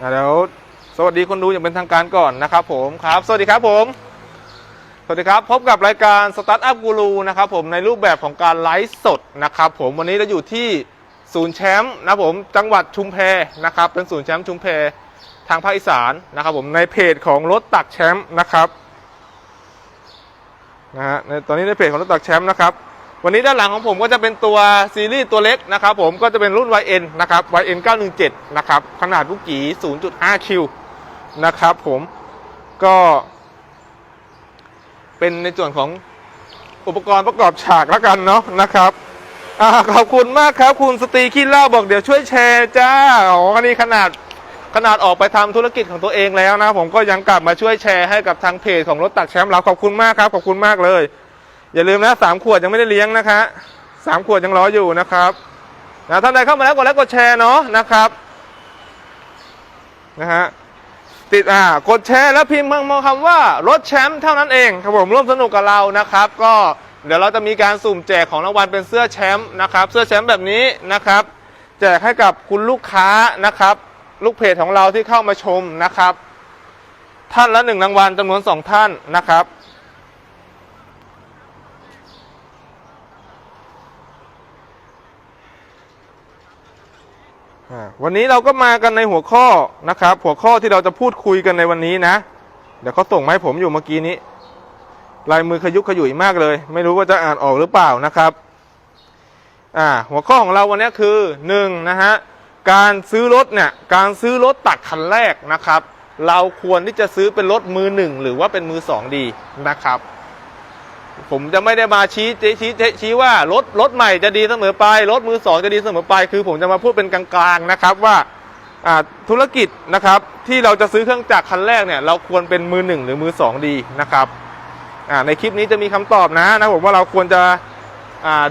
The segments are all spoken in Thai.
เดี๋ยวสวัสดีคนดูอย่างเป็นทางการก่อนนะครับผมครับ สวัสดีครับผม สวัสดีครับ พบกับรายการสตาร์ทอัพกูรูนะครับผมในรูปแบบของการไลฟ์สดนะครับผมวันนี้เราอยู่ที่ศูนย์แชมป์นะครับผมจังหวัดชุมแพนะครับเป็นศูนย์แชมป์ชุมแพทางภาคอีสานนะครับผมในเพจของรถตักแชมป์นะครับนะฮะในตอนนี้ในเพจของรถตักแชมป์นะครับ วันนี้ด้านหลังของผมก็จะเป็นตัวซีรีส์ตัวเล็กนะครับผมก็จะเป็นรุ่น YN นะครับ YN 917นะครับขนาดลูกกี่0.5 คิวนะครับผมก็เป็นในส่วนของอุปกรณ์ประกอบฉากแล้วกันเนาะนะครับอขอบคุณมากครับ คุณสตีขี้เล่าบอกเดี๋ยวช่วยแชร์จ้าอ๋อนนี้ขนาดขนาดออกไปทำธุรกิจของตัวเองแล้วนะ ผมก็ยังกลับมาช่วยแชร์ให้กับทางเพจของรถตักแชมป์เราขอบคุณมากครับ ขอบคุณมากเลย อย่าลืมนะสามขวดยังไม่ได้เลี้ยงนะคะสามขวดยังรออยู่นะครับนะท่านใดเข้ามาแล้วกดไลค์กดแชร์เนาะนะครับนะฮะติดอ่ากดแชร์แล้วพิมพ์มาคำว่ารถแชมป์เท่านั้นเองครับผมร่วมสนุกกับเรานะครับ ก็เดี๋ยวเราจะมีการสุ่มแจกของรางวัลเป็นเสื้อแชมป์นะครับ เสื้อแชมป์แบบนี้นะครับ แจกให้กับคุณลูกค้านะครับ ลูกเพจของเราที่เข้ามาชมนะครับ ท่านละหนึ่งรางวัลจำนวนสองท่านนะครับ วันนี้เราก็มากันในหัวข้อนะครับ หัวข้อที่เราจะพูดคุยกันในวันนี้นะ เดี๋ยวเขาส่งมาให้ผมอยู่เมื่อกี้นี้ ลายมือขยุกขยุ่ยมากเลย ไม่รู้ว่าจะอ่านออกหรือเปล่านะครับ อ่า หัวข้อของเราวันนี้คือหนึ่งนะฮะการซื้อรถเนี่ยการซื้อรถตักคันแรกนะครับ เราควรที่จะซื้อเป็นรถมือหนึ่งหรือว่าเป็นมือสองดีนะครับ ผมจะไม่ได้มาชี้ชี้ชี้ว่ารถรถใหม่จะดีเสมอไปรถมือสองจะดีเสมอไป คือผมจะมาพูดเป็นกลางๆนะครับว่าธุรกิจนะครับที่เราจะซื้อเครื่องจักรคันแรกเนี่ยเราควรเป็นมือหนึ่งหรือมือสองดีนะครับในคลิปนี้จะมีคำตอบนะนะผมว่าเราควรจะ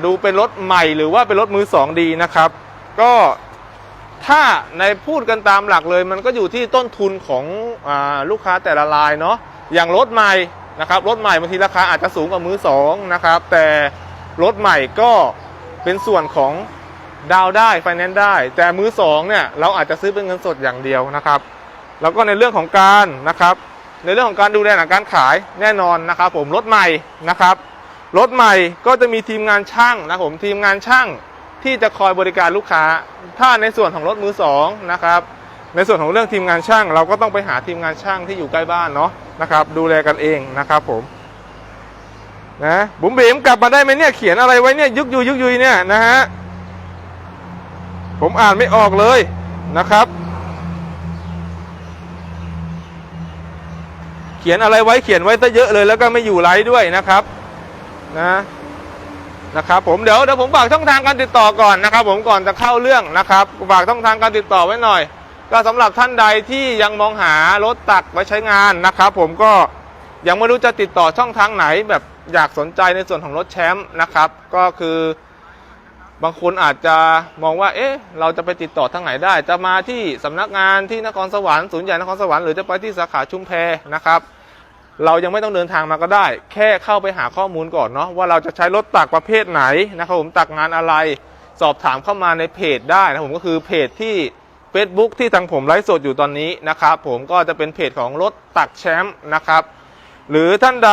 ดูเป็นรถใหม่หรือว่าเป็นรถมือสองดีนะครับ ก็ถ้าในพูดกันตามหลักเลย มันก็อยู่ที่ต้นทุนของอลูกค้าแต่ละรายเนาะอย่างรถใหม่ นะครับรถใหม่บางทีราคาอาจจะสูงกว่ามือสองนะครับแต่รถใหม่ก็เป็นส่วนของดาวได้ไฟแนนซ์ได้ แต่มือสองเนี่ยเราอาจจะซื้อเป็นเงินสดอย่างเดียวนะครับ แล้วก็ในเรื่องของการนะครับ ในเรื่องของการดูแลหลังการขายแน่นอนนะครับ ผมรถใหม่นะครับรถใหม่ก็จะมีทีมงานช่างนะผมทีมงานช่างที่จะคอยบริการลูกค้า ถ้าในส่วนของรถมือสองนะครับ ในส่วนของเรื่องทีมงานช่าง เราก็ต้องไปหาทีมงานช่างที่อยู่ใกล้บ้านเนาะนะครับ ดูแลกันเองนะครับผมนะบุ๋มบิ๋มกลับมาได้ไหมเนี่ยเขียนอะไรไว้เนี่ยยุกยุยยุกยุยเนี่ยนะฮะผมอ่านไม่ออกเลยนะครับ เขียนอะไรไว้เขียนไว้ซะเยอะเลยแล้วก็ไม่อยู่ไลฟ์ด้วยนะครับนะนะครับผมเดี๋ยวเดี๋ยวผมฝากช่องทางการติดต่อก่อนนะครับ ผมก่อนจะเข้าเรื่องนะครับฝากช่องทางการติดต่อไว้หน่อย ก็สำหรับท่านใดที่ยังมองหารถตักไว้ใช้งานนะครับ ผมก็ยังไม่รู้จะติดต่อช่องทางไหน แบบอยากสนใจในส่วนของรถแชมป์นะครับ ก็คือบางคนอาจจะมองว่า เอ๊ะ เราจะไปติดต่อทางไหนได้ จะมาที่สำนักงานที่นครสวรรค์ศูนย์ใหญ่นครสวรรค์หรือจะไปที่สาขาชุมแพนะครับ เรายังไม่ต้องเดินทางมาก็ได้ แค่เข้าไปหาข้อมูลก่อนเนาะว่าเราจะใช้รถตักประเภทไหนนะครับผมตักงานอะไร สอบถามเข้ามาในเพจได้นะผมก็คือเพจที่ Facebook ที่ทางผมไลฟ์สดอยู่ตอนนี้นะครับ ผมก็จะเป็นเพจของรถตักแชมป์นะครับ หรือท่านใด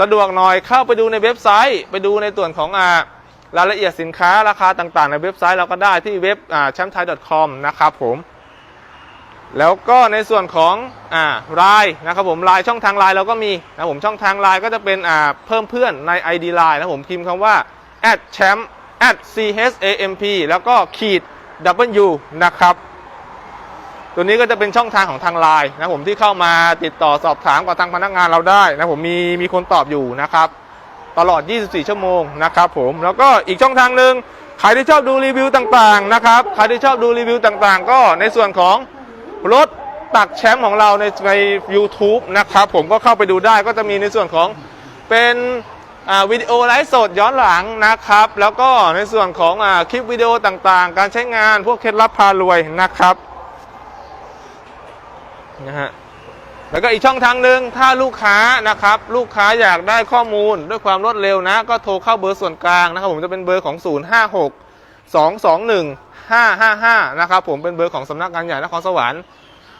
สะดวกหน่อยเข้าไปดูในเว็บไซต์ ไปดูในส่วนของอ่ารายละเอียดสินค้าราคาต่างๆ ในเว็บไซต์เราก็ได้ที่เว็บอ่า c h a m p t h a i com นะครับผม แล้วก็ในส่วนของอ่าไลน์นะครับผมไลน์ช่องทางไลน์เราก็มีนะผมช่องทางไลน์ก็จะเป็นอ่าเพิ่มเพื่อนใน ID ไลน์นะผมพิมพ์คำว่า @champ @champ แล้วก็ขีด w นะครับ ตัวนี้ก็จะเป็นช่องทางของทางไลน์นะผมที่เข้ามาติดต่อสอบถามกับทางพนักงานเราได้นะผมมีมีคนตอบอยู่นะครับ ตลอด 24 ชั่วโมงนะครับผมแล้วก็อีกช่องทางหนึ่งใครที่ชอบดูรีวิวต่างๆนะครับใครที่ชอบดูรีวิวต่างๆ ก็ในส่วนของรถตักแชมป์ของเราในใน u t u b e นะครับผมก็เข้าไปดูได้ก็จะมีในส่วนของเป็นวิดีโอไลฟ์สดย้อนหลังนะครับ แล้วก็ในส่วนของอคลิปวิดีโอต่างๆ การใช้งานพวกเคล็ดลับพารวยนะครับ นะฮะแล้วก็อีกช่องทางหนึ่งถ้าลูกค้านะครับ ลูกค้าอยากได้ข้อมูลด้วยความรวดเร็วนะ ก็โทรเข้าเบอร์ส่วนกลางนะครับ ผมจะเป็นเบอร์ของ 056 221 555 นะครับผมเป็นเบอร์ของสำนักงานใหญ่นครสวรรค์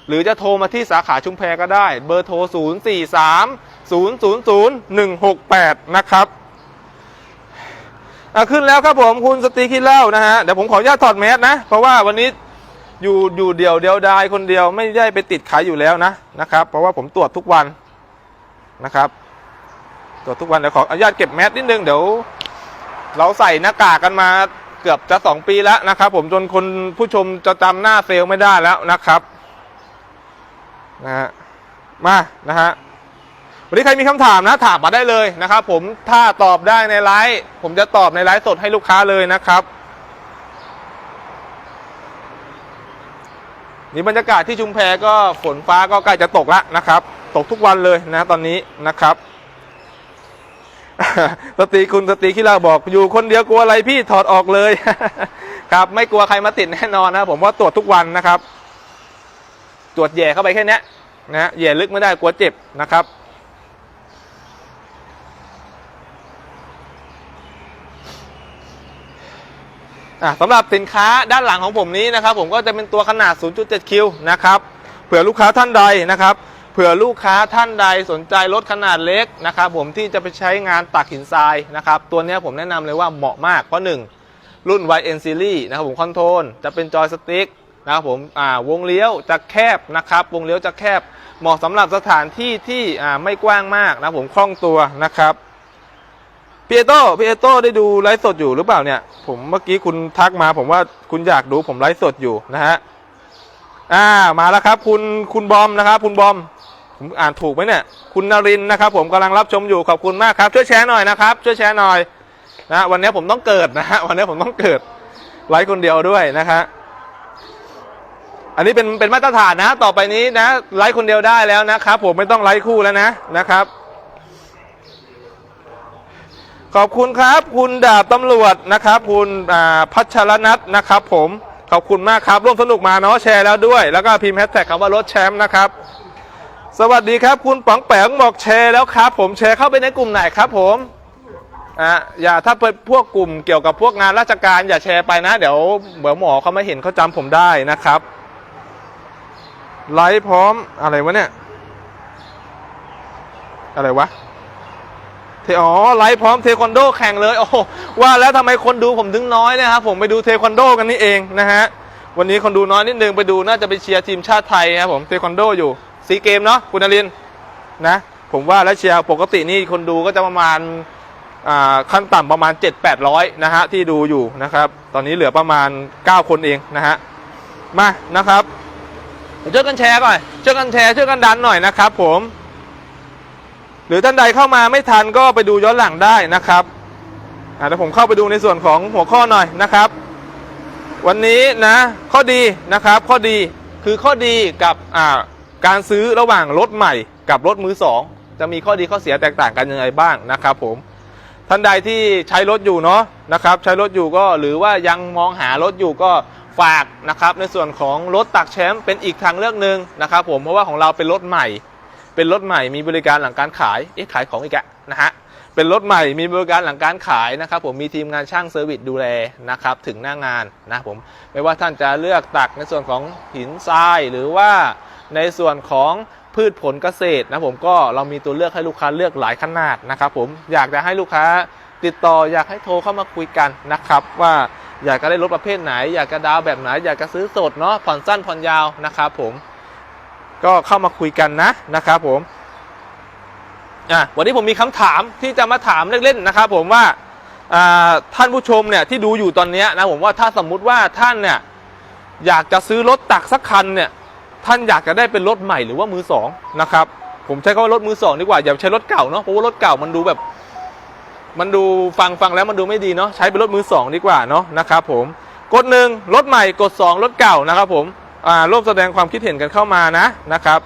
หรือจะโทรมาที่สาขาชุมแพก็ได้ เบอร์โทร 0 4 3 0 0 0 1 6 8 นะครับขึ้นแล้วครับผมคุณสตีคิดเล่านะฮะ เดี๋ยวผมขออนุญาตถอดแมสนะ เพราะว่าวันนี้ อยู่อยู่เดียวเดียวดายคนเดียวไม่ได้ไปติดขายอยู่แล้วนะนะครับ เพราะว่าผมตรวจทุกวันนะครับ ตรวจทุกวันเดี๋ยวขออนุญาตเก็บแมสนิดนึงเดี๋ยว เราใส่หน้ากากกันมาเกือบจะสองปีแล้วนะครับ ผมจนคนผู้ชมจะจำหน้าเซลไม่ได้แล้วนะครับนะฮะมานะฮะวันนี้ใครมีคำถามนะถามมาได้เลยนะครับ ผมถ้าตอบได้ในไลฟ์ผมจะตอบในไลฟ์สดให้ลูกค้าเลยนะครับ นี่บรรยากาศที่ชุมแพก็ฝนฟ้าก็ใกล้จะตกแล้วนะครับ ตกทุกวันเลยนะตอนนี้นะครับสตรีคุณสตรีที่เราบอกอยู่คนเดียวกลัวอะไรพี่ถอดออกเลย ครับ ไม่กลัวใครมาติดแน่นอนนะผมว่าตรวจทุกวันนะครับ ตรวจแย่เข้าไปแค่นี้นะแย่ลึกไม่ได้กลัวเจ็บนะครับ อะสำหรับสินค้าด้านหลังของผมนี้นะครับ ผมก็จะเป็นตัวขนาด 0.7 คิวนะครับเผื่อลูกค้าท่านใดนะครับเผื่อลูกค้าท่านใดสนใจรถขนาดเล็กนะครับผมที่จะไปใช้งานตักหินทรายนะครับตัวนี้ผมแนะนำเลยว่าเหมาะมากเพราะหนึ่งรุ่น YN Series นะครับผมคอนโทรลจะเป็นจอยสติ๊กนะครับผมอ่าวงเลี้ยวจะแคบนะครับ วงเลี้ยวจะแคบเหมาะสำหรับสถานที่ที่อ่าไม่กว้างมากนะผมคล่องตัวนะครับ พี่เอโต้พี่เอโต้ได้ดูไลฟ์สดอยู่หรือเปล่าเนี่ย ผมเมื่อกี้คุณทักมา ผมว่าคุณอยากดูผมไลฟ์สดอยู่นะฮะอ่ามาแล้วครับ คุณคุณบอมนะครับ คุณบอม ผมอ่านถูกไหมเนี่ย คุณนรินนะครับ ผมกำลังรับชมอยู่ขอบคุณมากครับ ช่วยแชร์หน่อยนะครับ ช่วยแชร์หน่อยนะวันนี้ผมต้องเกิดนะฮะวันนี้ผมต้องเกิดไลฟ์คนเดียวด้วยนะฮะอันนี้เป็นเป็นมาตรฐานนะ ต่อไปนี้นะไลฟ์คนเดียวได้แล้วนะครับ ผมไม่ต้องไลฟ์คู่แล้วนะนะครับ ขอบคุณครับ คุณดาบตำรวจนะครับ คุณพัชรนัทนะครับผมขอบคุณมากครับ ร่วมสนุกมาเนาะแชร์แล้วด้วย แล้วก็พิมพ์แฮชแท็กคำว่ารถแชมป์นะครับ สวัสดีครับ คุณป๋องแปงบอกแชร์แล้วครับ ผมแชร์เข้าไปในกลุ่มไหนครับผมอะอย่าถ้าเป็นพวกกลุ่มเกี่ยวกับพวกงานราชการอย่าแชร์ไปนะ เดี๋ยวเดี๋ยวหมอเขาไม่เห็นเขาจำผมได้นะครับไลฟ์พร้อมอะไรวะเนี่ย อะไรวะ เทอ๋อไลฟ์พร้อมเทควันโดแข่งเลยโอ้ว่าแล้วทำไมคนดูผมถึงน้อยเนะครับผมไปดูเทควันโดกันนี่เองนะฮะวันนี้คนดูน้อยนิดนึงไปดูน่าจะไปเชียร์ทีมชาติไทยครับผมเทควันโดอยู่ซีเกมเนาะคุณนรินทร์นะผมว่าแล้วเชียร์ปกตินี่คนดูก็จะประมาณขั้นต่ำประมาณ 7 8 0 0 นะฮะที่ดูอยู่นะครับ ตอนนี้เหลือประมาณ 9 คนเองนะฮะมานะครับช่วยกันแชร์ก่อนช่วยกันแชร์ช่วยกันดันหน่อยนะครับผม หรือท่านใดเข้ามาไม่ทันก็ไปดูย้อนหลังได้นะครับเดี๋ยวผมเข้าไปดูในส่วนของหัวข้อหน่อยนะครับ วันนี้นะข้อดีนะครับ ข้อดีคือข้อดีกับการซื้อระหว่างรถใหม่กับรถมือสองจะมีข้อดีข้อเสียแตกต่างกันยังไงบ้างนะครับ ผมท่านใดที่ใช้รถอยู่เนาะนะครับ ใช้รถอยู่ก็หรือว่ายังมองหารถอยู่ก็ฝากนะครับ ในส่วนของรถตักแชมป์เป็นอีกทางเลือกหนึ่งนะครับ ผมเพราะว่าของเราเป็นรถใหม่ เป็นรถใหม่มีบริการหลังการขาย เอ๊ะขายของอีกอะนะฮะ เป็นรถใหม่มีบริการหลังการขายนะครับ ผมมีทีมงานช่างเซอร์วิสดูแลนะครับถึงหน้างานนะผมไม่ว่าท่านจะเลือกตักในส่วนของหินทรายหรือว่าในส่วนของพืชผลเกษตรนะผมก็เรามีตัวเลือกให้ลูกค้าเลือกหลายขนาดนะครับผมอยากจะให้ลูกค้าติดต่ออยากให้โทรเข้ามาคุยกันนะครับว่าอยากจะได้รถประเภทไหน อยากจะดาวน์แบบไหน อยากจะซื้อสดเนาะผ่อนสั้นผ่อนยาวนะครับผม ก็เข้ามาคุยกันนะนะครับผมอะวันนี้ผมมีคำถามที่จะมาถามเล่นๆนะครับ ผมว่าท่านผู้ชมเนี่ยที่ดูอยู่ตอนนี้นะผมว่าถ้าสมมุติว่าท่านเนี่ยอยากจะซื้อรถตักสักคันเนี่ยท่านอยากจะได้เป็นรถใหม่หรือว่ามือสองนะครับผมใช้คำว่ารถมือสองดีกว่าอย่าใช้รถเก่าเนาะเพราะว่ารถเก่ามันดูแบบ มันดูฟังฟังแล้วมันดูไม่ดีเนาะใช้เป็นรถมือสองดีกว่าเนาะนะครับผมกดหนึ่งรถใหม่กดสองรถเก่านะครับผม ร่วมแสดงความคิดเห็นกันเข้ามานะนะครับ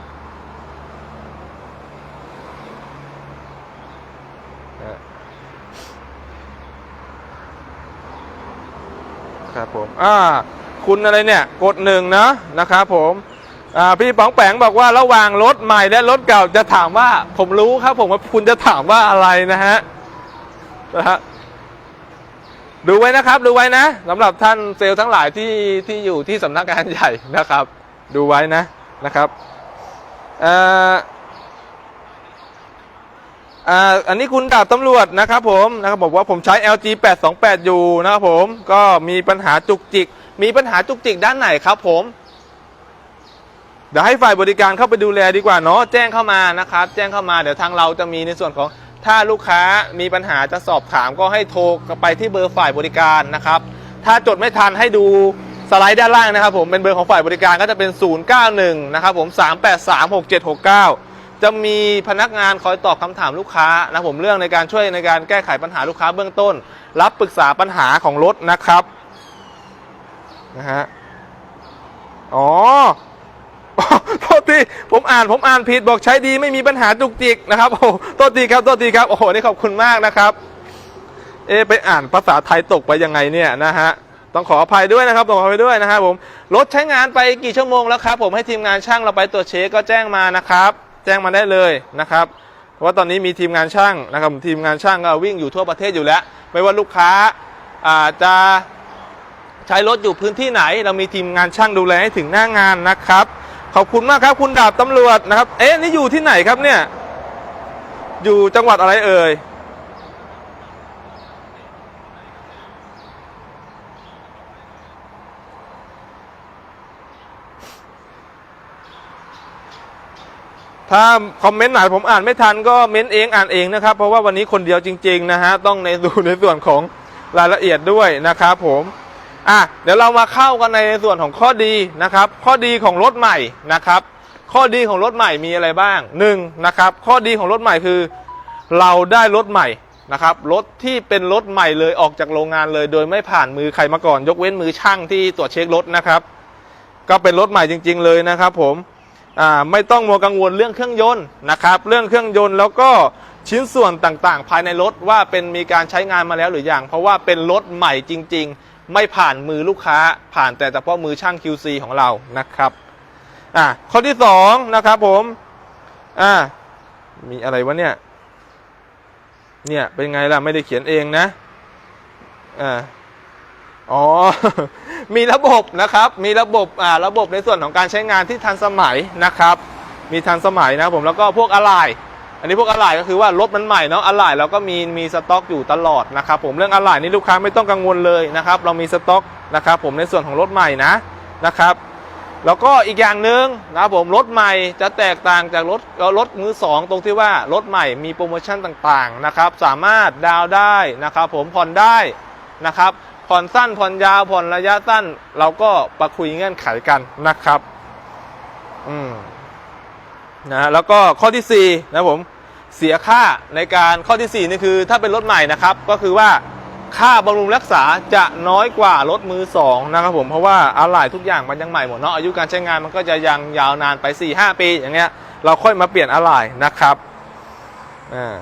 ครับผมอ่าคุณอะไรเนี่ยกดหนึ่งนะนะครับผมอ่าพี่ป๋องแปงบอกว่าระหว่างรถใหม่และรถเก่าจะถามว่า ผมรู้ครับผมว่าคุณจะถามว่าอะไรนะฮะนะฮะ ดูไว้นะครับดูไว้นะสำหรับท่านเซลล์ทั้งหลายที่ที่อยู่ที่สำนักงานใหญ่นะครับ ดูไว้นะนะครับเอ่ออ่าอันนี้คุณดาบตำรวจนะครับผมนะครับบอกว่าผมใช้ LG 828อยู่นะครับผมก็มีปัญหาจุกจิก มีปัญหาจุกจิกด้านไหนครับผมเดี๋ยวให้ฝ่ายบริการเข้าไปดูแลดีกว่าเนาะแจ้งเข้ามานะครับ แจ้งเข้ามาเดี๋ยวทางเราจะมีในส่วนของ ถ้าลูกค้ามีปัญหาจะสอบถามก็ให้โทรไปที่เบอร์ฝ่ายบริการนะครับ ถ้าจดไม่ทันให้ดูสไลด์ด้านล่างนะครับผมเป็นเบอร์ของฝ่ายบริการก็จะเป็น 091 นะครับผม 3836769 จะมีพนักงานคอยตอบคำถามลูกค้านะผมเรื่องในการช่วยในการแก้ไขปัญหาลูกค้าเบื้องต้น รับปรึกษาปัญหาของรถนะครับนะฮะอ๋อ ทีผมอ่านผมอ่านผิดบอกใช้ดีไม่มีปัญหาจุกจิกนะครับโอ้โทษทีครับโทษทีครับโอ้โหนี่ขอบคุณมากนะครับ เอไปอ่านภาษาไทยตกไปยังไงเนี่ยนะฮะต้องขออภัยด้วยนะครับต้องขออภัยด้วยนะครับผมรถใช้งานไปกี่ชั่วโมงแล้วครับผมให้ทีมงานช่างเราไปตรวจเช็คก็แจ้งมานะครับ แจ้งมาได้เลยนะครับเพราะว่าตอนนี้มีทีมงานช่างนะครับทีมงานช่างก็วิ่งอยู่ทั่วประเทศอยู่แล้ว ไม่ว่าลูกค้าอาจจะใช้รถอยู่พื้นที่ไหน เรามีทีมงานช่างดูแลให้ถึงหน้างานนะครับ ขอบคุณมากครับ คุณดาบตำรวจนะครับ เอ๊ะนี่อยู่ที่ไหนครับเนี่ย อยู่จังหวัดอะไรเอ่ยถ้าคอมเมนต์ไหนผมอ่านไม่ทันก็เม้นเองอ่านเองนะครับ เพราะว่าวันนี้คนเดียวจริง ๆ นะฮะ ต้องในดูในส่วนของรายละเอียดด้วยนะครับผม อะเดี๋ยวเรามาเข้ากันในส่วนของข้อดีนะครับ ข้อดีของรถใหม่นะครับ ข้อดีของรถใหม่มีอะไรบ้างหนึ่งนะครับ ข้อดีของรถใหม่คือ เราได้รถใหม่นะครับรถที่เป็นรถใหม่เลยออกจากโรงงานเลย โดยไม่ผ่านมือใครมาก่อน ยกเว้นมือช่างที่ตรวจเช็ครถนะครับ ก็เป็นรถใหม่จริง ๆ เลยนะครับ ผมอ่าไม่ต้องมัวกังวลเรื่องเครื่องยนต์นะครับ เรื่องเครื่องยนต์แล้วก็ชิ้นส่วนต่างๆ ภายในรถว่าเป็นมีการใช้งานมาแล้วหรือยังเพราะว่าเป็นรถใหม่จริง ๆ ไม่ผ่านมือลูกค้า ผ่านแต่เฉพาะมือช่าง QC ของเรานะครับอ่าข้อที่สองนะครับผมอ่ามีอะไรวะเนี่ย เนี่ยเป็นไงล่ะไม่ได้เขียนเองนะอ่าอ๋อ มีระบบนะครับ มีระบบอ่าระบบในส่วนของการใช้งานที่ทันสมัยนะครับ มีทันสมัยนะผมแล้วก็พวกอะไหล่ นนี้พวกอะไหล่ก็คือว่ารถมันใหม่เนาะอะไหล่เราก็มีมีสต็อกอยู่ตลอดนะครับผมเรื่องอะไหล่นี่ลูกค้าไม่ต้องกังวลเลยนะครับเรามีสต็อกนะครับผมในส่วนของรถใหม่นะนะครับแล้วก็อีกอย่างหนึ่งนะครับผมรถใหม่จะแตกต่างจากรถรถมือสองตรงที่ว่ารถใหม่มีโปรโมชั่นต่างๆนะครับสามารถดาวได้นะครับผมผ่อนได้นะครับผ่อนสั้นผ่อนยาวผ่อนระยะสั้น เราก็ประคุยเงื่อนไขกันนะครับอืมนะแล้วก็ข้อที่4นะผม เสียค่าในการข้อที่4นี่คือถ้าเป็นรถใหม่นะครับ ก็คือว่าค่าบำรุงรักษาจะน้อยกว่ารถมือสองนะครับผมเพราะว่าอะไหล่ทุกอย่างมันยังใหม่หมดเนาะอายุการใช้งานมันก็จะยังยาวนานไป4-5ปีอย่างเงี้ยเราค่อยมาเปลี่ยนอะไหล่นะครับอ่า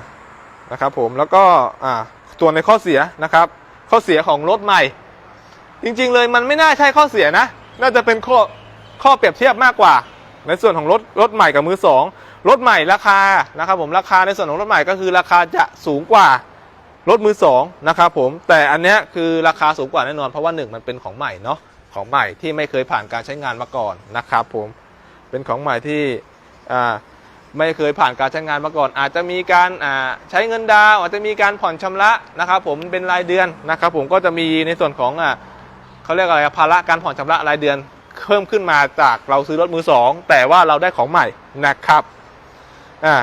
นะครับผมแล้วก็อ่าตัวในข้อเสียนะครับ ข้อเสียของรถใหม่ จริงๆเลยมันไม่น่าใช่ข้อเสียนะ น่าจะเป็นข้อข้อเปรียบเทียบมากกว่า ในส่วนของรถรถใหม่กับมือสอง รถใหม่ราคานะครับผมราคาในส่วนของรถใหม่ก็คือราคาจะสูงกว่ารถมือสองนะครับผมแต่อันเนี้ยคือราคาสูงกว่าแน่นอนเพราะว่าหนึ่งมันเป็นของใหม่เนาะของใหม่ที่ไม่เคยผ่านการใช้งานมาก่อนนะครับผมเป็นของใหม่ที่อ่าไม่เคยผ่านการใช้งานมาก่อน อาจจะมีการใช้เงินดาวอาจจะมีการผ่อนชำระนะครับผมเป็นรายเดือนนะครับผมก็จะมีในส่วนของอเขาเรียกอะไรภาระการผ่อนชำระรายเดือนเพิ่มขึ้นมาจากเราซื้อรถมือสองแต่ว่าเราได้ของใหม่นะครับ อ่า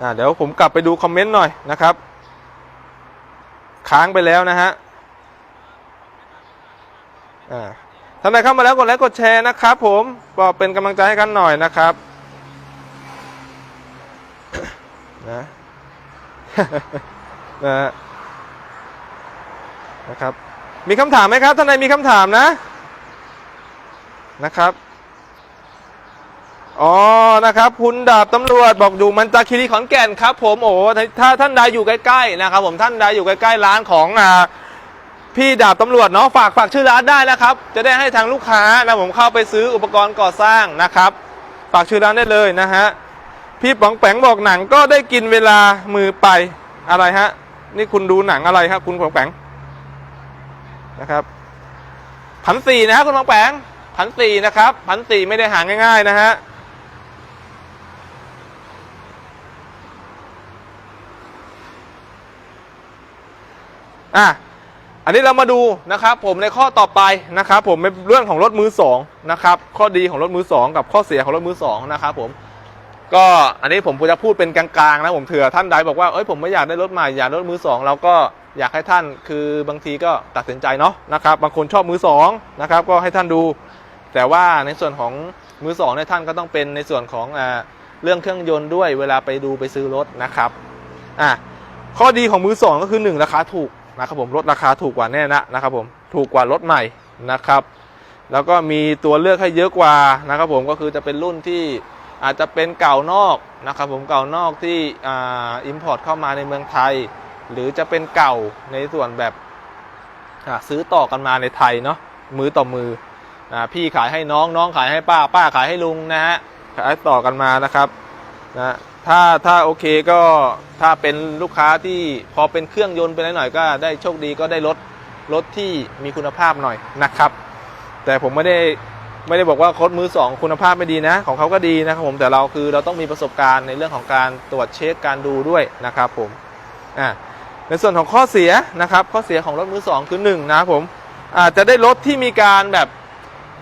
อ่าเดี๋ยวผมกลับไปดูคอมเมนต์หน่อยนะครับ ค้างไปแล้วนะฮะอ่าท่านใดเข้ามาแล้วกดไลค์กดแชร์นะครับผมก็เป็นกำลังใจให้กันหน่อยนะครับนะนะนะครับ มีคำถามไหมครับท่านใดมีคำถามนะนะครับ อ๋อ นะครับ คุณดาบตำรวจบอกอยู่มันจาคีรีขอนแก่นครับ ผมโอ้โหถ้าท่านใดอยู่ใกล้ๆนะครับ ผมท่านใดอยู่ใกล้ๆร้านของอ่าพี่ดาบตำรวจเนาะฝากฝากชื่อร้านได้นะครับ จะได้ให้ทางลูกค้านะผมเข้าไปซื้ออุปกรณ์ก่อสร้างนะครับ ฝากชื่อร้านได้เลยนะฮะพี่ป๋องแปงบอกหนังก็ได้กินเวลามือไปอะไรฮะ นี่คุณดูหนังอะไรครับ คุณป๋องแปงนะครับพันสี่นะครับคุณบางแปงพันตีนะครับพันตีไม่ได้หาง่าย ๆ นะฮะ อะอันนี้เรามาดูนะครับผมในข้อต่อไปนะครับผมในเรื่องของรถมือสองนะครับข้อดีของรถมือสองกับข้อเสียของรถมือสองนะครับผมก็อันนี้ผมจะพูดเป็นกลางๆนะผมเถื่อท่านใดบอกว่าเอ้ยผมไม่อยากได้รถใหม่อยากรถมือสองเราก็อยากให้ท่านคือบางทีก็ตัดสินใจเนาะนะครับบางคนชอบมือสองนะครับก็ให้ท่านดู แต่ว่าในส่วนของมือสองเนี่ยท่านก็ต้องเป็นในส่วนของเรื่องเครื่องยนต์ด้วยเวลาไปดูไปซื้อรถนะครับอะข้อดีของมือสองก็คือหนึ่งราคาถูก นะครับผมรถราคาถูกกว่าแน่นะนะครับผมถูกกว่ารถใหม่นะครับ แล้วก็มีตัวเลือกให้เยอะกว่านะครับผมก็คือจะเป็นรุ่นที่อาจจะเป็นเก่านอกนะครับผมเก่านอกที่อ่าอิมพอร์ตเข้ามาในเมืองไทย หรือจะเป็นเก่าในส่วนแบบอ่าซื้อต่อกันมาในไทยเนาะมือต่อมืออ่าพี่ขายให้น้องน้องขายให้ป้าป้าขายให้ลุงนะฮะขายต่อกันมานะครับนะ ถ้าถ้าโอเคก็ถ้าเป็นลูกค้าที่พอเป็นเครื่องยนต์ไปหน่อยก็ได้โชคดีก็ได้รถรถที่มีคุณภาพหน่อยนะครับ แต่ผมไม่ได้ไม่ได้บอกว่าโค้ดมือสองคุณภาพไม่ดีนะ ของเขาก็ดีนะครับผมแต่เราคือเราต้องมีประสบการณ์ในเรื่องของการตรวจเช็คการดูด้วยนะครับผมอ่าในส่วนของข้อเสียนะครับ ข้อเสียของรถมือสองคือหนึ่งนะครับผมอาจจะได้รถที่มีการแบบ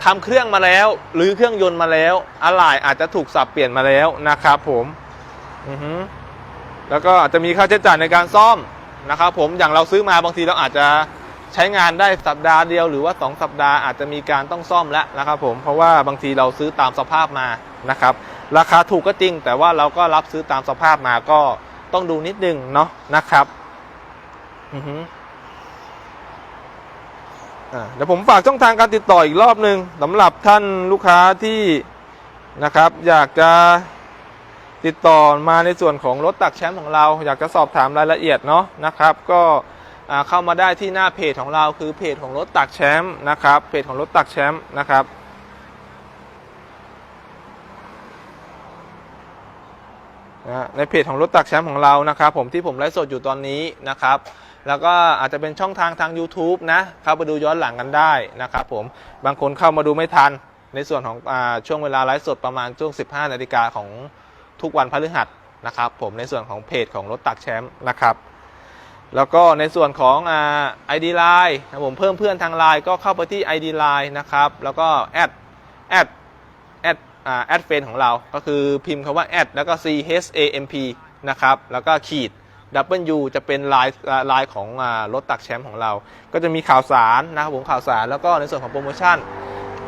ทำเครื่องมาแล้ว หรือเครื่องยนต์มาแล้วอะไหล่อาจจะถูกสับเปลี่ยนมาแล้วนะครับผม อือฮึแล้วก็อาจจะมีค่าใช้จ่ายในการซ่อมนะครับ ผมอย่างเราซื้อมาบางทีเราอาจจะใช้งานได้สัปดาห์เดียวหรือว่า 2 สัปดาห์อาจจะมีการต้องซ่อมแล้วนะครับ ผมเพราะว่าบางทีเราซื้อตามสภาพมานะครับ ราคาถูกก็จริง แต่ว่าเราก็รับซื้อตามสภาพมาก็ต้องดูนิดนึงเนาะนะครับอือฮึเดี๋ยวผมฝากช่องทางการติดต่ออีกรอบหนึ่งสำหรับท่านลูกค้าที่นะครับ อยากจะ ติดต่อมาในส่วนของรถตักแชมป์ของเรา อยากจะสอบถามรายละเอียดเนาะนะครับ ก็เข้ามาได้ที่หน้าเพจของเราคือเพจของรถตักแชมป์นะครับ เพจของรถตักแชมป์นะครับนะในเพจของรถตักแชมป์ของเรานะครับ ผมที่ผมไลฟ์สดอยู่ตอนนี้นะครับ แล้วก็อาจจะเป็นช่องทางทาง YouTube นะ เข้าไปดูย้อนหลังกันได้นะครับผมบางคนเข้ามาดูไม่ทัน ในส่วนของอช่วงเวลาไลฟ์สดประมาณช่วง 15 นาฬิกาของ ทุกวันพฤหัสนะครับผมในส่วนของเพจของรถตักแชมป์นะครับแล้วก็ในส่วนของอ่า ID Line นะผมเพิ่มเพื่อนทาง Line ก็เข้าไปที่ ID Line นะครับแล้วก็แอดแอดแอดอ่าแอดเฟนของเรา ก็คือพิมพ์คำว่าแอดแล้วก็ C H A M P นะครับแล้วก็ขีด W จะเป็นลายลายของรถตักแชมป์ของเรา ก็จะมีข่าวสารนะครับผมข่าวสารแล้วก็ในส่วนของโปรโมชั่น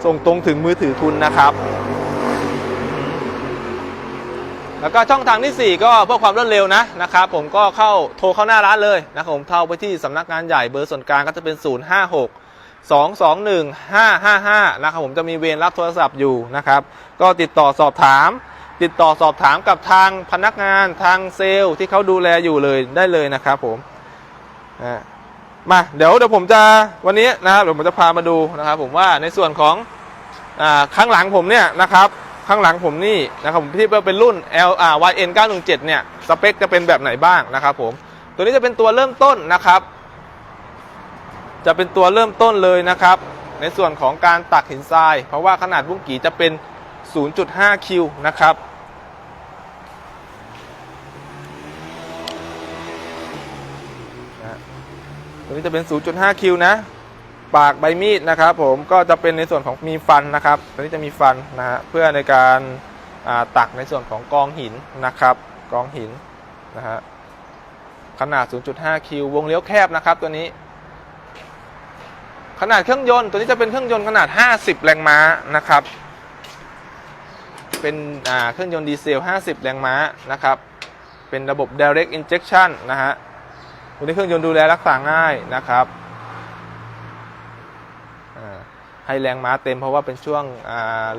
ส่งตรงถึงมือถือคุณนะครับ แล้วก็ช่องทางที่ 4 ก็เพื่อความรวดเร็วนะนะครับผมก็เข้าโทรเข้าหน้าร้านเลยนะครับผมเข้าไปที่สำนักงานใหญ่เบอร์ส่วนกลางก็จะเป็น 056 221 555นะครับผมจะมีเวรรับโทรศัพท์อยู่นะครับ ก็ติดต่อสอบถาม ติดต่อสอบถามกับทางพนักงานทางเซลล์ที่เขาดูแลอยู่เลยได้เลยนะครับผมมาเดี๋ยวเดี๋ยวผมจะวันนี้นะครับเดี๋ยวผมจะพามาดูนะครับ ผมว่าในส่วนของอข้างหลังผมเนี่ยนะครับ ข้างหลังผมนี่นะครับผมที่เป็นรุ่น L R Y N 917เนี่ยสเปคจะเป็นแบบไหนบ้างนะครับผมตัวนี้จะเป็นตัวเริ่มต้นนะครับ จะเป็นตัวเริ่มต้นเลยนะครับ ในส่วนของการตักหินทราย เพราะว่าขนาดบุ้งกีจะเป็น 0.5 คิวนะครับตัวนี้จะเป็น 0.5 คิวนะ ปากใบมีดนะครับ ผมก็จะเป็นในส่วนของมีฟันนะครับตัวนี้จะมีฟันนะฮะเพื่อในการาตักในส่วนของกองหินนะครับ กองหินนะฮะขนาด 0.5 คิว วงเลี้ยวแคบนะครับตัวนี้ ขนาดเครื่องยนต์ตัวนี้จะเป็นเครื่องยนต์ขนาด 50 แรงม้านะครับ เป็นเครื่องยนต์ดีเซล 50 แรงม้านะครับ เป็นระบบ direct injection นะฮะตัวนี้เครื่องยนต์ดูแลรักษาง่ายนะครับ อ่า ให้แรงม้าเต็มเพราะว่าเป็นช่วง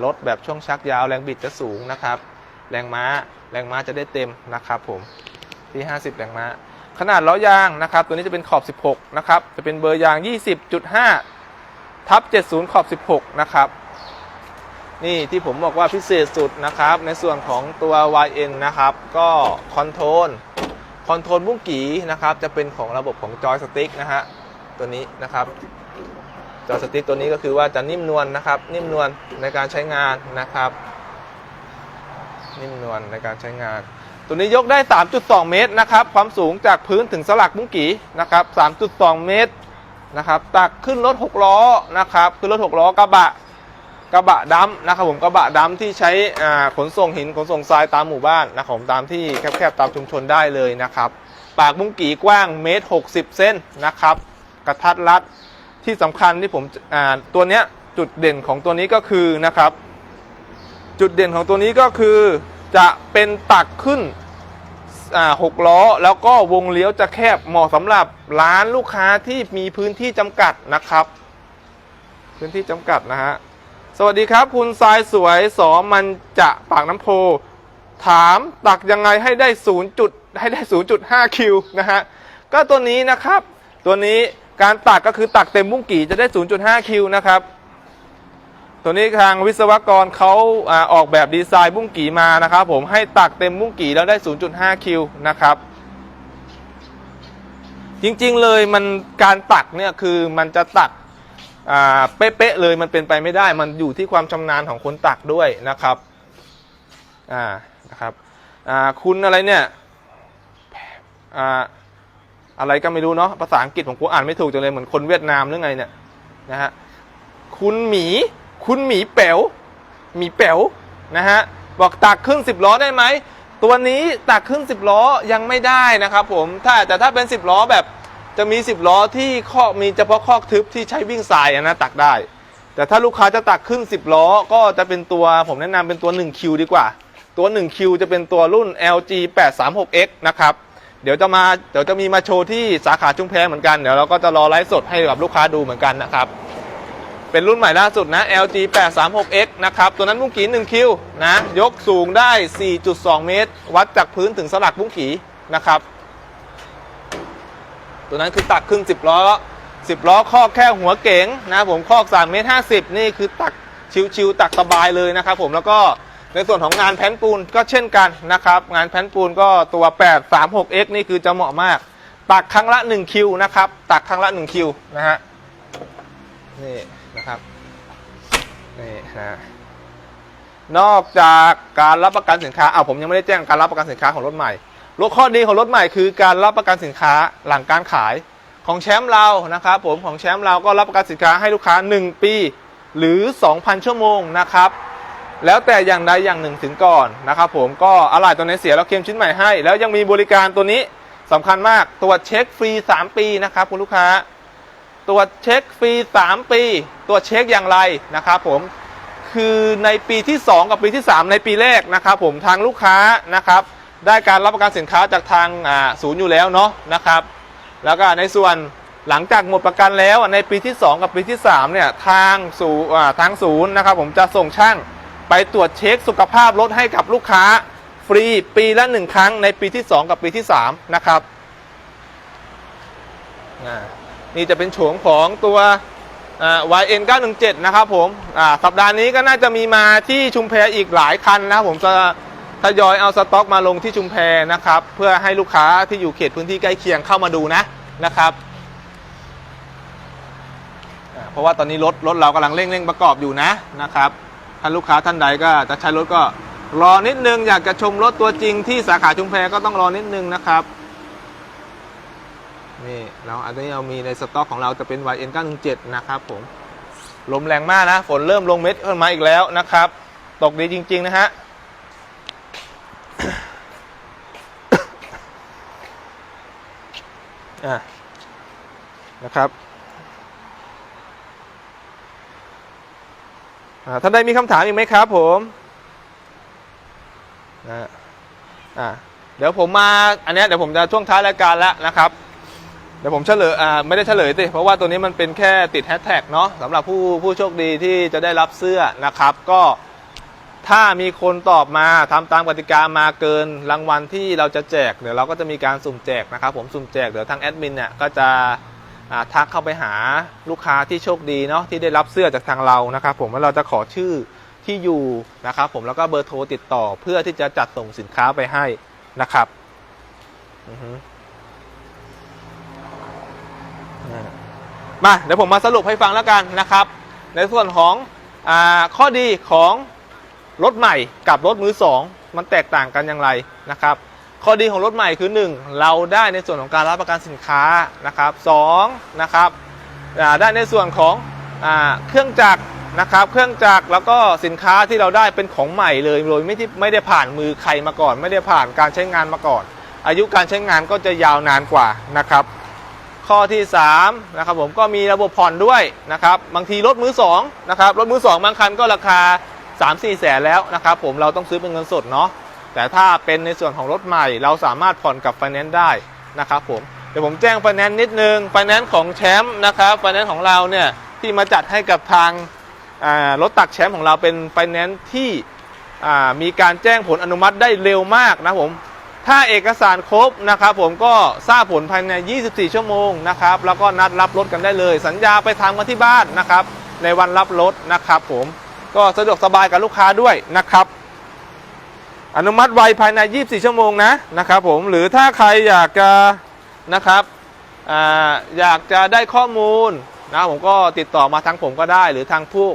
รถแบบช่วงชักยาวแรงบิดจะสูงนะครับ แรงม้าแรงม้าจะได้เต็มนะครับผมที่ 50 แรงม้า ขนาดล้อยางนะครับ ตัวนี้จะเป็นขอบ 16 นะครับ จะเป็นเบอร์ยาง 20.5 ทับ 70 ขอบ 16 นะครับ นี่ที่ผมบอกว่าพิเศษสุดนะครับ ในส่วนของตัว YN นะครับ ก็คอนโทรลคอนโทรลบุ้งกีนะครับ จะเป็นของระบบของจอยสติ๊กนะฮะ ตัวนี้นะครับ จอสติ๊กตัวนี้ก็คือว่าจะนิ่มนวลนะครับ นิ่มนวลในการใช้งานนะครับ นิ่มนวลในการใช้งาน ตัวนี้ยกได้ 3.2 เมตรนะครับ ความสูงจากพื้นถึงสลักมุ้งกีนะครับ 3.2 เมตรนะครับ ตักขึ้นรถ6ล้อนะครับขึ้นรถ6ล้อกระบะกระบะดำนะครับผมกระบะดำที่ใช้ขนส่งหินขนส่งทรายตามหมู่บ้านนะครับผมตามที่แคบๆตามชุมชนได้เลยนะครับ ปากมุ้งกีกว้างเมตร60เส้นนะครับ กระทัดรัด ที่สำคัญที่ผมอ่าตัวเนี้ยจุดเด่นของตัวนี้ก็คือนะครับ จุดเด่นของตัวนี้ก็คือจะเป็นตักขึ้นอ่าหกล้อแล้วก็วงเลี้ยวจะแคบเหมาะสำหรับร้านลูกค้าที่มีพื้นที่จำกัดนะครับ พื้นที่จำกัดนะฮะสวัสดีครับ คุณทรายสวยสอมันจะปากน้ำโพ ถามตักยังไงให้ได้0จุดให้ได้0.5คิวนะฮะก็ตัวนี้นะครับ ตัวนี้ การตักก็คือตักเต็มมุ้งกี่จะได้ 0.5 คิวนะครับ ตัวนี้ทางวิศวกรเขาออกแบบดีไซน์มุ้งกี่มานะครับ ผมให้ตักเต็มมุ้งกี่แล้วได้ 0.5 คิวนะครับ จริงๆเลยมันการตักเนี่ยคือมันจะตักเป๊ะๆเลยมันเป็นไปไม่ได้ มันอยู่ที่ความชำนาญของคนตักด้วยนะครับอ่านะครับอ่าคุณอะไรเนี่ยอ่า อะไรก็ไม่รู้เนาะภาษาอังกฤษผมกูอ่านไม่ถูกจังเลยเหมือนคนเวียดนามหรือไงเนี่ยนะฮะคุณหมี คุณหมีแป๋วหมีแป๋วนะฮะบอกตักครึ่งสิบล้อได้ไหมตัวนี้ตักครึ่งสิบล้อยังไม่ได้นะครับผมถ้าแต่ถ้าเป็นสิบล้อแบบจะมี10ล้อที่ข้อมีเฉพาะคอกทึบที่ใช้วิ่งทรายนะตักได้ แต่ถ้าลูกค้าจะตักขึ้น10ล้อก็จะเป็นตัวผมแนะนำเป็นตัว 1Q ดีกว่า ตัว 1Q จะเป็นตัวรุ่น LG 836X นะครับ เดี๋ยวจะมาเดี๋ยวจะมีมาโชว์ที่สาขาชุมแพเหมือนกันเดี๋ยวเราก็จะรอไลฟ์สดให้กับลูกค้าดูเหมือนกันนะครับ เป็นรุ่นใหม่ล่าสุดนะ LG 836X นะครับ ตัวนั้นมุ้งกี 1Q นะ ยกสูงได้ 4.2 เมตร วัดจากพื้นถึงสลักมุ้งกีนะครับ ตัวนั้นคือตักครึ่งสิบล้อสิบล้อคอกแค่หัวเก๋งนะผมคอก3เมตร50 นี่คือตักชิวๆตักสบายเลยนะครับผมแล้วก็ ในส่วนของงานแผ่นปูนก็เช่นกันนะครับ งานแผ่นปูนก็ตัว 836x นี่คือจะเหมาะมาก ตักครั้งละ 1 คิวนะครับ ตักครั้งละ 1 คิวนะฮะนี่นะครับนี่นะนอกจากการรับประกันสินค้าอ้าวผมยังไม่ได้แจ้งการรับประกันสินค้าของรถใหม่รถข้อดีของรถใหม่คือการรับประกันสินค้าหลังการขายของแชมป์เรานะครับผมของแชมป์เราก็รับประกันสินค้าให้ลูกค้า 1 ปี หรือ 2,000 ชั่วโมงนะครับ แล้วแต่อย่างใดอย่างหนึ่งถึงก่อนนะครับผมก็อะไหล่ตัวไหนเสียเราเคลมชิ้นใหม่ให้ แล้วยังมีบริการตัวนี้สำคัญมากตรวจเช็คฟรี 3 ปีนะครับคุณลูกค้าตรวจเช็คฟรี 3 ปีตรวจเช็คอย่างไรนะครับผมคือในปีที่ 2 กับปีที่ 3 ในปีแรกนะครับผมทางลูกค้านะครับ ได้การรับประกันสินค้าจากทางศูนย์อยู่แล้วเนาะนะครับ แล้วก็ในส่วนหลังจากหมดประกันแล้วในปีที่ 2 กับปีที่3เนี่ยทางศูนย์อ่ทางศูนย์นะครับผมจะส่งช่าง ไปตรวจเช็คสุขภาพรถให้กับลูกค้า ฟรีปีละ1ครั้งในปีที่ 2 กับปีที่ 3 นะครับ นี่จะเป็นโฉมของตัวอ่า YN 917 นะครับผมสัปดาห์นี้ก็น่าจะมีมาที่ชุมแพอีกหลายคันนะผมจะทยอยเอาสต็อกมาลงที่ชุมแพนะครับ เพื่อให้ลูกค้าที่อยู่เขตพื้นที่ใกล้เคียงเข้ามาดูนะนะครับเพราะว่าตอนนี้รถรถเรากำลังเร่งเร่งประกอบอยู่นะนะครับ ท่านลูกค้าท่านใดก็จะใช้รถก็รอนิดนึง อยากจะชมรถตัวจริงที่สาขาชุมแพก็ต้องรอนิดนึงนะครับนี่เราอันนี้เรามีในสต็อกของเราจะเป็น YN 917นะครับผมลมแรงมากนะ ฝนเริ่มลงเม็ดขึ้นมาอีกแล้วนะครับ ตกดีจริง ๆ นะฮะอะนะครับอ่า ท่านใดมีคำถามอีกไหมครับผมนะอ่าเดี๋ยวผมมาอันนี้เดี๋ยวผมจะช่วงท้ายรายการแล้วนะครับ เดี๋ยวผมเฉลยอ่าไม่ได้เฉลยสิเพราะว่าตัวนี้มันเป็นแค่ติดแฮชแท็กเนาะสำหรับผู้ผู้โชคดีที่จะได้รับเสื้อนะครับ ก็ถ้ามีคนตอบมาทำตามกติกามาเกินรางวัลที่เราจะแจกเดี๋ยวเราก็จะมีการสุ่มแจกนะครับ ผมสุ่มแจกเดี๋ยวทางแอดมินเนี่ยก็จะ ทักเข้าไปหาลูกค้าที่โชคดีเนาะที่ได้รับเสื้อจากทางเรานะครับ ผมแล้วเราจะขอชื่อที่อยู่นะครับผมแล้วก็เบอร์โทรติดต่อเพื่อที่จะจัดส่งสินค้าไปให้นะครับอือฮึอ่ามาเดี๋ยวผมมาสรุปให้ฟังแล้วกันนะครับ ในส่วนของอข้อดีของรถใหม่กับรถมือสองมันแตกต่างกันอย่างไรนะครับ ข้อดีของรถใหม่คือ 1 เราได้ในส่วนของการรับประกันสินค้านะครับสองนะครับได้ในส่วนของอเครื่องจักรนะครับ เครื่องจักรแล้วก็สินค้าที่เราได้เป็นของใหม่เลยโดยไม่ที่ไม่ได้ผ่านมือใครมาก่อน ไม่ได้ผ่านการใช้งานมาก่อน อายุการใช้งานก็จะยาวนานกว่านะครับ ข้อที่3นะครับผมก็มีระบบผ่อนด้วยนะครับบางทีรถมือ2นะครับรถมือ2บางคันก็ราคา 3-4 แสนแล้วนะครับผมเราต้องซื้อเป็นเงินสดเนาะ แต่ถ้าเป็นในส่วนของรถใหม่ เราสามารถผ่อนกับไฟแนนซ์ได้นะครับผมเดี๋ยวผมแจ้งไฟแนนซ์นิดนึงไฟแนนซ์ของแชมป์นะครับไฟแนนซ์ของเราเนี่ยที่มาจัดให้กับทางรถตักแชมป์ของเราเป็นไฟแนนซ์ที่มีการแจ้งผลอนุมัติได้เร็วมากนะผมถ้าเอกสารครบนะครับผมก็ทราบผลภายใน 24 ชั่วโมงนะครับแล้วก็นัดรับรถกันได้เลย สัญญาไปทำกันที่บ้านนะครับในวันรับรถนะครับผมก็สะดวกสบายกับลูกค้าด้วยนะครับ อนุมัติไวภายใน 24 ชั่วโมงนะนะครับผมหรือถ้าใครอยากจะนะครับออยากจะได้ข้อมูลนะผมก็ติดต่อมาทางผมก็ได้ หรือทางผู้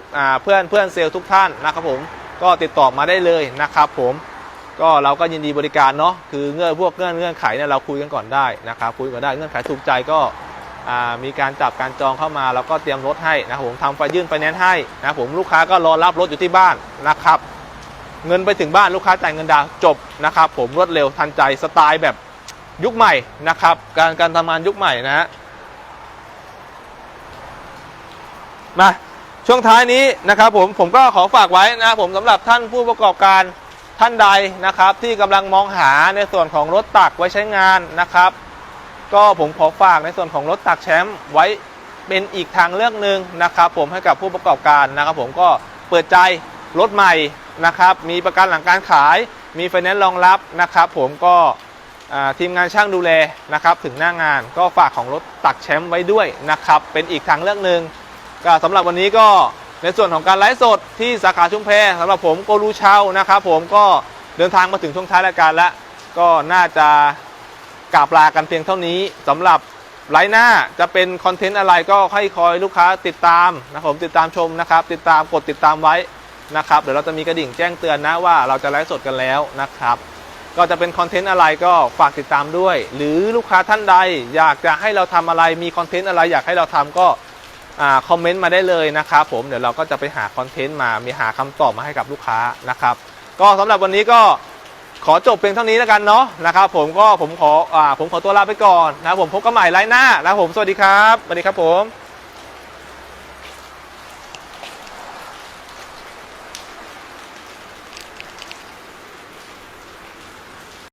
เพื่อนเพื่อนเซลล์ทุกท่านนะครับผมก็ติดต่อมาได้เลยนะครับผมก็เราก็ยินดีบริการเนาะคือเงื่อนพวกเงื่อนเงื่อนไขเนี่ยเราคุยกันก่อนได้นะครับคุยกันได้เงื่อนไขถูกใจก็มีการจับการจองเข้ามาเราก็เตรียมรถให้นะผมทำไฟยื่นไฟแนนซ์ให้นะผมลูกค้าก็รอรับรถอยู่ที่บ้านนะครับ เงินไปถึงบ้านลูกค้าจ่ายเงินดาวจบนะครับ ผมรวดเร็วทันใจสไตล์แบบยุคใหม่นะครับ การการทำงานยุคใหม่นะฮะมาช่วงท้ายนี้นะครับผมผมก็ขอฝากไว้นะครับผมสำหรับท่านผู้ประกอบการท่านใดนะครับ ที่กำลังมองหาในส่วนของรถตักไว้ใช้งานนะครับ ก็ผมขอฝากในส่วนของรถตักแชมป์ไว้เป็นอีกทางเลือกหนึ่งนะครับ ผมให้กับผู้ประกอบการนะครับ ผมก็เปิดใจรถใหม่ นะครับมีประกันหลังการขาย มีไฟแนนซ์รองรับนะครับ ผมก็ทีมงานช่างดูแลนะครับถึงหน้างานก็ฝากของรถตักแชมป์ไว้ด้วยนะครับเป็นอีกทางเลือกหนึ่งก็สำหรับวันนี้ก็ในส่วนของการไลฟ์สดที่สาขาชุมแพสำหรับผมโกลูเชานะครับ ผมก็เดินทางมาถึงช่วงท้ายรายการแล้ว ก็น่าจะกราบลากันเพียงเท่านี้สำหรับไลฟ์หน้าจะเป็นคอนเทนต์อะไรก็ให้คอยลูกค้าติดตามนะครับผมติดตามชมนะครับ ติดตามกดติดตามไว้ นะครับเดี๋ยวเราจะมีกระดิ่งแจ้งเตือนนะว่าเราจะไลฟ์สดกันแล้วนะครับ ก็จะเป็นคอนเทนต์อะไรก็ฝากติดตามด้วย หรือลูกค้าท่านใดอยากจะให้เราทำอะไรมีคอนเทนต์อะไรอยากให้เราทำก็คอมเมนต์มาได้เลยนะครับผมเดี๋ยวเราก็จะไปหาคอนเทนต์มามีหาคำตอบมาให้กับลูกค้านะครับ ก็สำหรับวันนี้ก็ขอจบเพียงเท่านี้แล้วกันเนาะนะครับ ผมก็ผมขออผมขอตัวลาไปก่อนนะผมพบกันใหม่ไลน์หน้านะผมสวัสดีครับสวัสดีครับผม